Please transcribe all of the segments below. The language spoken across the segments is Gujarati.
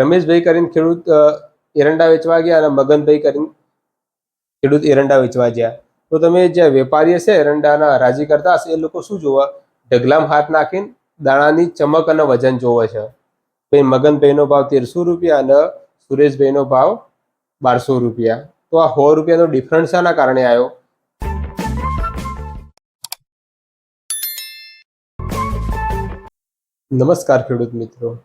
રમેશભાઈ કરીને ખેડૂત એરંડા વેચવા ગયા અને મગનભાઈ કરીને ખેડૂત એરંડા વેચવા ગયા. તો તમે જે વેપારી હશે, એરંડાના રાજી કરતા હશે, એ લોકો શું જોવે? ઢગલામાં હાથ નાખીને દાણાની ચમક અને વજન જોવે છે. ભાઈ, મગનભાઈનો ભાવ તેરસો રૂપિયા અને સુરેશભાઈનો ભાવ બારસો રૂપિયા. તો આ સો રૂપિયાનો ડિફરન્સ શાના કારણે આવ્યો? નમસ્કાર ખેડૂત મિત્રો.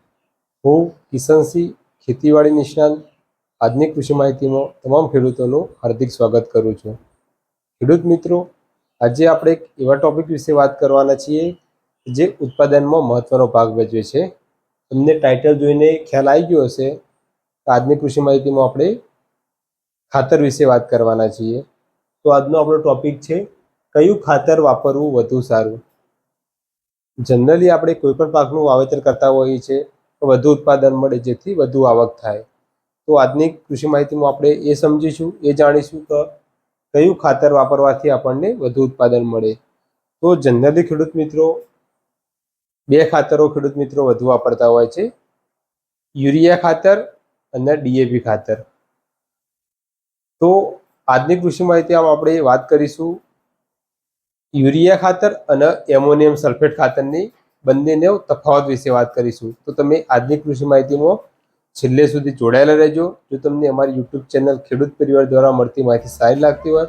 હું કિશનસિંહ ખેતીવાડી નિષ્ણાંત. આજની કૃષિ માહિતીમાં તમામ ખેડૂતોનું હાર્દિક સ્વાગત કરું છું. ખેડૂત મિત્રો, આજે આપણે એક એવા ટોપિક વિશે વાત કરવાના છીએ જે ઉત્પાદનમાં મહત્વનો ભાગ ભજવે છે. તમને ટાઇટલ જોઈને ખ્યાલ આવી ગયો હશે આજની કૃષિ માહિતીમાં આપણે ખાતર વિશે વાત કરવાના છીએ. તો આજનો આપણો ટોપિક છે, કયું ખાતર વાપરવું વધુ સારું? જનરલી આપણે કોઈપણ પાકનું વાવેતર કરતા હોઈએ છીએ વધુ ઉત્પાદન મળે જેથી વધુ આવક થાય. તો આજની કૃષિ માહિતીમાં આપણે એ સમજીશું, એ જાણીશું કે કયું ખાતર વાપરવાથી આપણને વધુ ઉત્પાદન મળે. તો જનરલી ખેડૂત મિત્રો, બે ખાતરો ખેડૂત મિત્રો વધુ વાપરતા હોય છે. યુરિયા ખાતર અને ડીએપી ખાતર. તો આજની કૃષિ માહિતીમાં આપણે વાત કરીશું. યુરિયા ખાતર અને એમોનિયમ સલ્ફેટ ખાતરની બંનેને તફાવત વિશે વાત કરીશું. તો તમે આજની કૃષિ માહિતીમાં છેલ્લે સુધી જોડાયેલા રહેજો. જો તમને અમારી યુટ્યુબ ચેનલ ખેડૂત પરિવાર દ્વારા મળતી માહિતી સારી લાગતી હોય,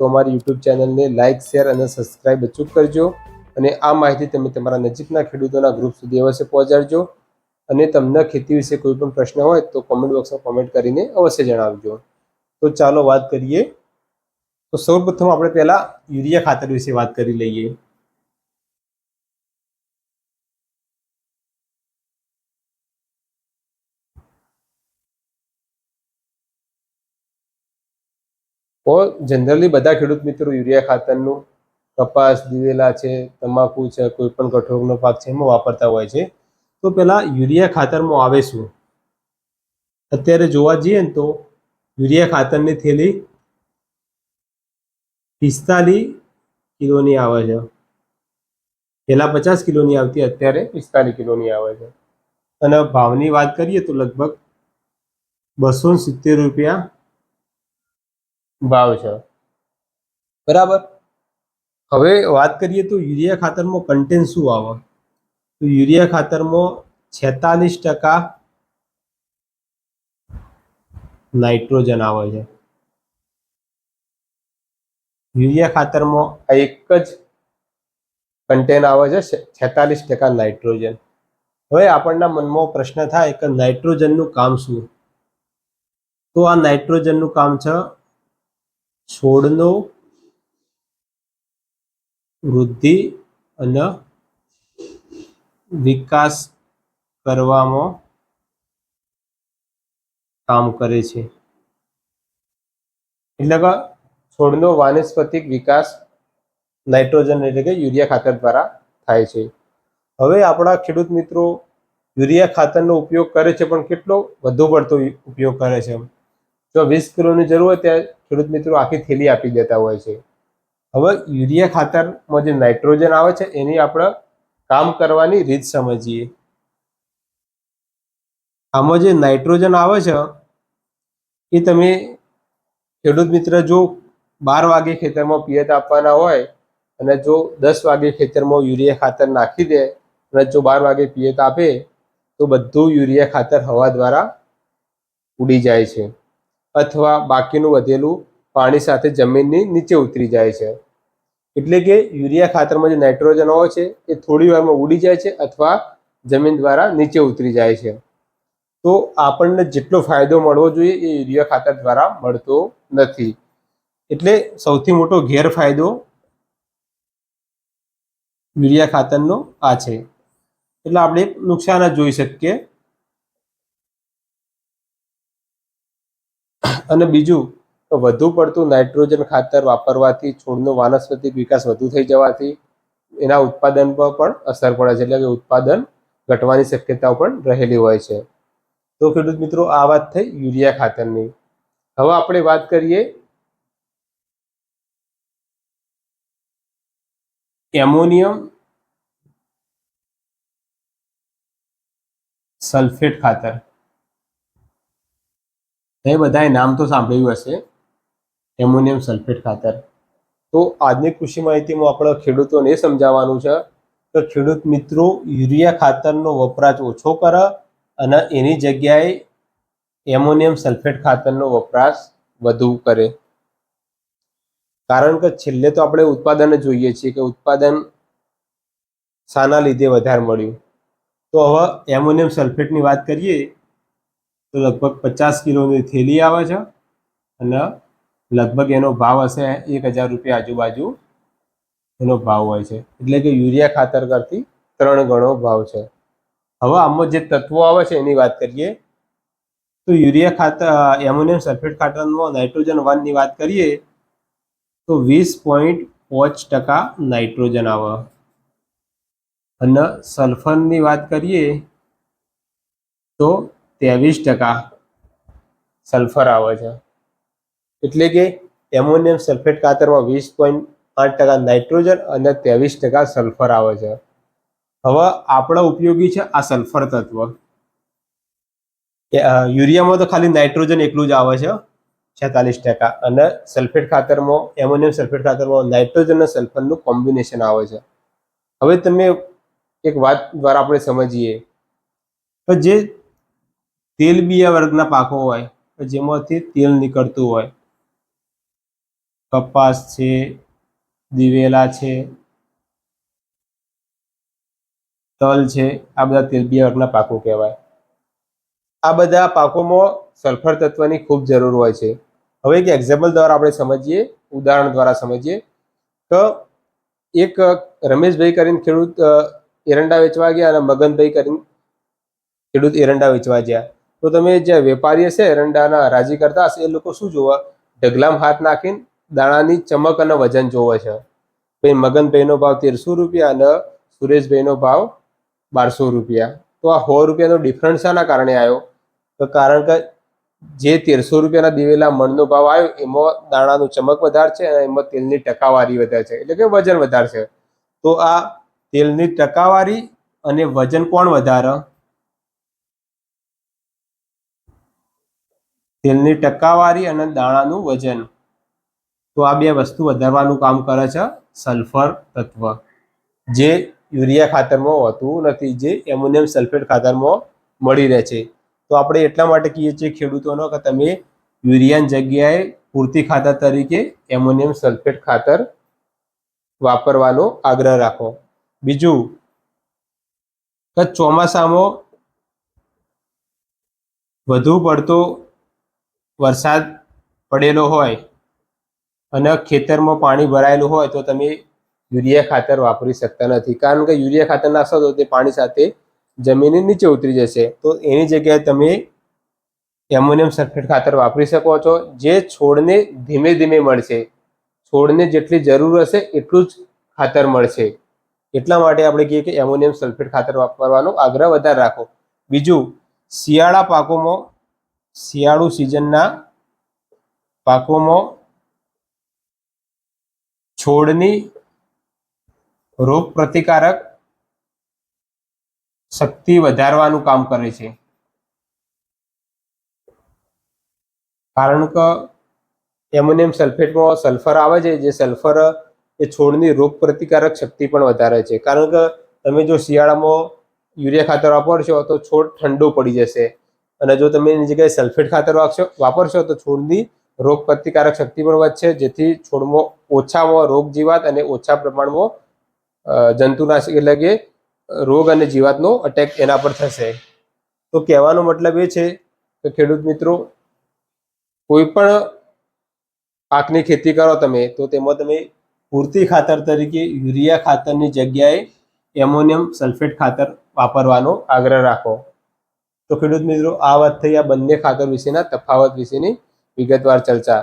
તો અમારી યુટ્યુબ ચેનલને લાઇક શેર અને સબસ્ક્રાઇબ અચૂક કરજો અને આ માહિતી તમે તમારા નજીકના ખેડૂતોના ગ્રુપ સુધી અવશ્ય પહોંચાડજો. અને તમને ખેતી વિશે કોઈ પણ પ્રશ્ન હોય, તો કોમેન્ટ બોક્સમાં કોમેન્ટ કરીને અવશ્ય જણાવજો. તો ચાલો વાત કરીએ. તો સૌપ્રથમ આપણે પહેલાં યુરિયા ખાતર વિશે વાત કરી લઈએ. તો જનરલી બધા ખેડૂત મિત્રો યુરિયા ખાતરનું કપાસ, દિવેલા છે, તમાકુ છે કોઈ પણ કઠોળનો પાક છે, એમાં વાપરતા હોય છે. તો પેલા યુરિયા ખાતરમાં આવે શું અત્યારે જોવા જઈએ ને તો યુરિયા ખાતરની થેલી પિસ્તાલીસ કિલોની આવે છે. પહેલાં પચાસ કિલોની આવતી, અત્યારે પિસ્તાલીસ કિલોની આવે છે. અને ભાવની વાત કરીએ તો લગભગ બસો સિત્તેર રૂપિયા ભાવ છે. બરાબર? હવે વાત કરીએ તો યુરિયા ખાતરમાં કન્ટેન્ટ શું આવે? તો યુરિયા ખાતરમાં છેતાલીસ ટકા નાઇટ્રોજન આવે છે. યુરિયા ખાતરમાં આ એક જ કન્ટેન આવે છે છેતાલીસ ટકા નાઇટ્રોજન હવે આપણના મનમાં પ્રશ્ન થાય કે નાઇટ્રોજનનું કામ શું? તો આ નાઇટ્રોજનનું કામ છે છોડનો વૃદ્ધિ અને વિકાસ કરવામાં કામ કરે છે. એટલે કે છોડનો વાનસ્પતિક વિકાસ નાઇટ્રોજન એટલે કે યુરિયા ખાતર દ્વારા થાય છે. હવે આપણા ખેડૂત મિત્રો યુરિયા ખાતરનો ઉપયોગ કરે છે પણ કેટલો? વધુ પડતો ઉપયોગ કરે છે જો વીસ કિલોની જરૂર હોય ત્યાં ખેડૂત મિત્રો આખી થેલી આપી દેતા હોય છે. હવે યુરિયા ખાતરમાં જે નાઇટ્રોજન આવે છે, એની આપણે કામ કરવાની રીત સમજીએ. આમાં જે નાઇટ્રોજન આવે છે, એ તમે ખેડૂત મિત્ર જો બાર વાગે ખેતરમાં પિયત આપવાના હોય અને જો દસ વાગે ખેતરમાં યુરિયા ખાતર નાખી દે અને જો બાર વાગે પિયત આપે, તો બધું યુરિયા ખાતર હવા દ્વારા ઉડી જાય છે. અથવા બાકીનું વધેલું પાણી સાથે જમીનની નીચે ઉતરી જાય છે. એટલે કે યુરિયા ખાતરમાં જે નાઇટ્રોજન હોય છે, એ થોડી વારમાં ઉડી જાય છે અથવા જમીન દ્વારા નીચે ઉતરી જાય છે. તો આપણને જેટલો ફાયદો મળવો જોઈએ એ યુરિયા ખાતર દ્વારા મળતો નથી. એટલે સૌથી મોટો ગેરફાયદો યુરિયા ખાતરનો આ છે. એટલે આપણે નુકસાન જ જોઈ શકીએ. અને બીજું વધુ પડતું નાઇટ્રોજન ખાતર વાપરવાથી છોડનો વાનસ્પતિક વિકાસ વધુ થઈ જવાથી એના ઉત્પાદન પર પણ અસર પડે છે. એટલે કે ઉત્પાદન ઘટવાની શક્યતાઓ પણ રહેલી હોય છે. તો ખેડૂત મિત્રો, આ વાત થઈ યુરિયા ખાતરની. હવે આપણે વાત કરીએ એમોનિયમ સલ્ફેટ ખાતર. એ બધાએ નામ તો સાંભળ્યું હશે. એમોનિયમ સલ્ફેટ ખાતર. તો આજની કૃષિ માહિતીમાં આપણે ખેડૂતોને સમજાવવાનું છે કે ખેડૂત મિત્રો યુરિયા ખાતરનો વપરાશ ઓછો કરે અને એની જગ્યાએ એમોનિયમ સલ્ફેટ ખાતરનો વપરાશ વધુ કરે. કારણ કે છેલ્લે તો આપણે ઉત્પાદન જોઈએ છીએ કે ઉત્પાદન શાના લીધે વધારે મળ્યું. તો હવે એમોનિયમ સલ્ફેટની વાત કરીએ તો લગભગ પચાસ કિલોની થેલી આવે છે અને લગભગ એનો ભાવ હશે એક હજાર રૂપિયા આજુબાજુ એનો ભાવ હોય છે. એટલે કે યુરિયા ખાતર કરતી ત્રણ ગણો ભાવ છે. હવે આમાં જે તત્વો આવે છે એની વાત કરીએ. તો યુરિયા ખાતર, એમોનિયમ સલ્ફેટ ખાતરમાં નાઇટ્રોજન વનની વાત કરીએ, તો વીસ પોઈન્ટ પાંચ ટકા નાઇટ્રોજન આવે. અને સલ્ફરની વાત કરીએ, તો ત્રેવીસ ટકા સલ્ફર આવે છે. એટલે કે એમોનિયમ સલ્ફેટ ખાતરમાં વીસ પોઈન્ટ આઠ ટકા નાઇટ્રોજન અને ત્રેવીસ ટકા સલ્ફર આવે છે. હવે આપણા ઉપયોગી છે આ સલ્ફર તત્વ. યુરિયામાં તો ખાલી નાઇટ્રોજન એકલું જ આવે છે, છેતાલીસ ટકા. અને સલ્ફેટ ખાતરમાં, એમોનિયમ સલ્ફેટ ખાતરમાં નાઇટ્રોજન અને સલ્ફરનું કોમ્બિનેશન આવે છે. હવે તમે એક વાત દ્વારા આપણે સમજીએ. તો જે તેલબિયા વર્ગના પાકો હોય જેમાંથી તેલ નીકળતું હોય. કપાસ છે, દિવેલા છે, તલ છે, આ બધા તેલબિયા વર્ગના પાકો કહેવાય. આ બધા પાકોમાં સલ્ફર તત્વની ખૂબ જરૂર હોય છે. હવે એક એક્ઝામ્પલ દ્વારા આપણે સમજીએ, ઉદાહરણ દ્વારા સમજીએ. તો એક રમેશભાઈ કરીને ખેડૂત એરંડા વેચવા ગયા અને મગનભાઈ કરીને ખેડૂત એરંડા વેચવા ગયા. તો તમે જે વેપારી હશે એરંડાના હરાજી કરતા હશે, એ લોકો શું જોવે? ઢગલામાં હાથ નાખીને દાણાની ચમક અને વજન જોવે છે. ભાઈ, મગનભાઈનો ભાવ તેરસો રૂપિયા અને સુરેશભાઈનો ભાવ બારસો રૂપિયા. તો આ સો રૂપિયાનો ડિફરન્સ શાના કારણે આવ્યો? તો કારણ કે જે તેરસો રૂપિયાના દિવેલા મણનો ભાવ આવ્યો, એમાં દાણાનું ચમક વધારે છે અને એમાં તેલની ટકાવારી વધારે છે. એટલે કે વજન વધારે છે. તો આ તેલની ટકાવારી અને વજન કોણ વધારે? તેલની ટકાવારી અને દાણાનું વજન. તો આ બે વસ્તુ વધારવાનું કામ કરે છે સલ્ફર તત્વ. જે યુરિયા ખાતરમાં હોતું નથી, જે એમોનિયમ સલ્ફેટ ખાતરમાં મળી રહે છે. તો આપણે એટલા માટે કહીએ છીએ ખેડૂતોનો કે તમે યુરિયાની જગ્યાએ પૂરતી ખાતર તરીકે એમોનિયમ સલ્ફેટ ખાતર વાપરવાનો આગ્રહ રાખો. બીજું, કે ચોમાસામાં વધુ પડતો વરસાદ પડેલો હોય અને ખેતરમાં પાણી ભરાયેલું હોય તો તમે યુરિયા ખાતર વાપરી શકતા નથી. કારણ કે યુરિયા ખાતર નાખશો તો તે પાણી સાથે જમીન નીચે ઉતરી જશે. તો એની જગ્યાએ તમે એમોનિયમ સલ્ફેટ ખાતર વાપરી શકો છો. જે છોડને ધીમે ધીમે મળશે. છોડને જેટલી જરૂર હશે એટલું જ ખાતર મળશે. એટલા માટે આપણે કહીએ કે એમોનિયમ સલ્ફેટ ખાતર વાપરવાનો આગ્રહ વધારે રાખો. બીજું, શિયાળા પાકોમાં શિયાળુ સિઝનના પાકોમાં છોડની રોગ પ્રતિકારક શક્તિ વધારવાનું કામ કરે છે. કારણ કે એમોનિયમ સલ્ફેટમાં સલ્ફર આવે છે, જે સલ્ફર એ છોડની રોગ પ્રતિકારક શક્તિ પણ વધારે છે. કારણ કે તમે જો શિયાળામાં યુરિયા ખાતર વાપરશો તો છોડ ઠંડો પડી જશે. અને જો તમે એની જગ્યાએ સલ્ફેટ ખાતર વાપરશો તો છોડની રોગ પ્રતિકારક શક્તિ પણ વધશે, જેથી છોડમાં ઓછામાં રોગ જીવાત અને ઓછા પ્રમાણમાં જંતુનાશક એટલે કે રોગ અને જીવાતનો અટેક એના પર થશે. તો કહેવાનો મતલબ એ છે કે ખેડૂત મિત્રો કોઈ પણ પાકની ખેતી કરો તમે, તો તેમાં તમે પૂરતી ખાતર તરીકે યુરિયા ખાતરની જગ્યાએ એમોનિયમ સલ્ફેટ ખાતર વાપરવાનો આગ્રહ રાખો. તો ખેડૂત મિત્રો, આ વાત થઈ આ બંને ખાતર વિશેના તફાવત વિશેની વિગતવાર ચર્ચા.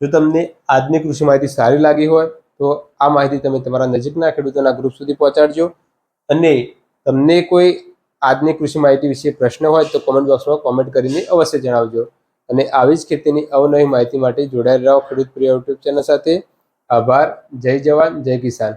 જો તમને આજની કૃષિ માહિતી સારી લાગી હોય, તો આ માહિતી તમે તમારા નજીકના ખેડૂતોના ગ્રુપ સુધી પહોંચાડજો. અને તમને કોઈ આજની કૃષિ માહિતી વિશે પ્રશ્ન હોય, તો કોમેન્ટ બોક્સમાં કોમેન્ટ કરીને અવશ્ય જણાવજો. અને આવી જ ખેતીની અવનવી માહિતી માટે જોડાયેલા ખેડૂત પ્રિય યુટ્યુબ ચેનલ સાથે. આભાર. જય જવાન, જય કિસાન.